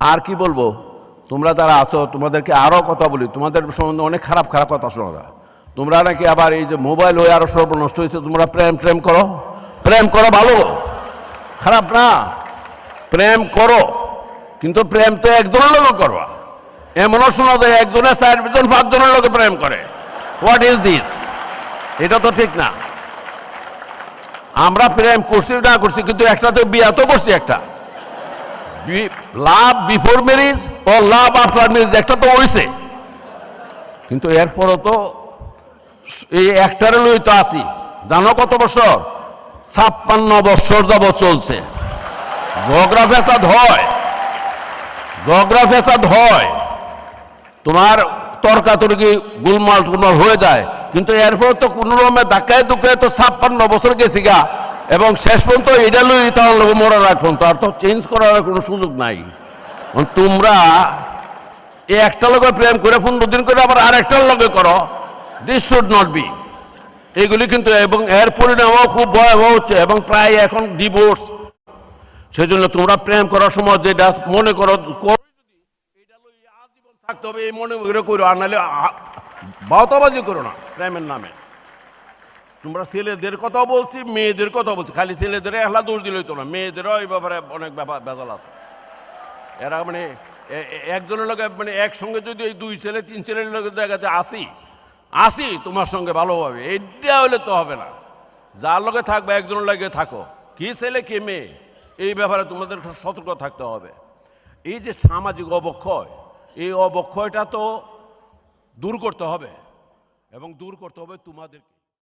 আর কি বলব? তোমরা যারা আছো, তোমাদেরকে আরও কথা বলি। তোমাদের সম্বন্ধে অনেক খারাপ খারাপ কথা শোনা তোমরা নাকি আবার এই যে মোবাইল হয়ে আরও সর্ব নষ্ট হয়েছে, তোমরা প্রেম প্রেম করো? প্রেম করো ভালো। খারাপ না। প্রেম করো। কিন্তু প্রেম তো একজনের লোক করবা। এমনও শোনা যায় একজনের চারজন পাঁচজনের লোকে প্রেম করে। হোয়াট ইজ দিস এটা তো ঠিক না। আমরা প্রেম করছি না করছি, কিন্তু একটা তো বিয়া তো করছি একটা। লাভ বিফোর ম্যারেজ ও লাভ আফটার ম্যারেজ, একটা তো হয়েছে কিন্তু এরপরও তো এই একটারে লই তো আছি। জানো কত বছর? ছাপ্পান্ন বছর যাব চলছে। ঝগড়া হয়। ঝগড়া হয়। তোমার তর্কাতর্কি গুলমাল টুলমাল হয়ে যায়। কিন্তু এরপর তো কোনো রকমের ধাক্কায় দুঃখে তো ছাপ্পান্ন বছর গেছি গা। এবং শেষ পর্যন্ত এটা লই তার লোক মরা রাখুন তার তো চেঞ্জ করার কোনো সুযোগ নাই। তোমরা এই একটা লোকে প্রেম করে পনেরো দিন করে আবার আরেকটার লগে করো দিস শুড নট বি এগুলি কিন্তু এবং এর পরিণামও খুব ভয়াবহ হচ্ছে এবং প্রায় এখন ডিভোর্স সেই জন্য তোমরা প্রেম করার সময় যেটা মনে করো থাকতে হবে, এই মনে করে করো, আর নাহলে বাউতাবাজি করো না, প্রেমের নামে। তোমরা ছেলেদের কথা বলছি, মেয়েদের কথা বলছি। খালি ছেলেদের একলা দোষ দিলেই তো না। মেয়েদেরও এই ব্যাপারে অনেক ব্যাপার ভেজাল আছে। এরা মানে একজনের লোক মানে একসঙ্গে যদি ওই দুই ছেলে, তিন ছেলের লোকের জায়গাতে আসি আসি তোমার সঙ্গে ভালোভাবে, এইটা হলে তো হবে না। যার লোকে থাকবে, একজনের লাগে থাকো। কি ছেলে, কে মেয়ে, এই ব্যাপারে তোমাদের সতর্ক থাকতে হবে। এই যে সামাজিক অবক্ষয়, এই অবক্ষয়টা তো দূর করতে হবে। এবং দূর করতে হবে তোমাদেরকে।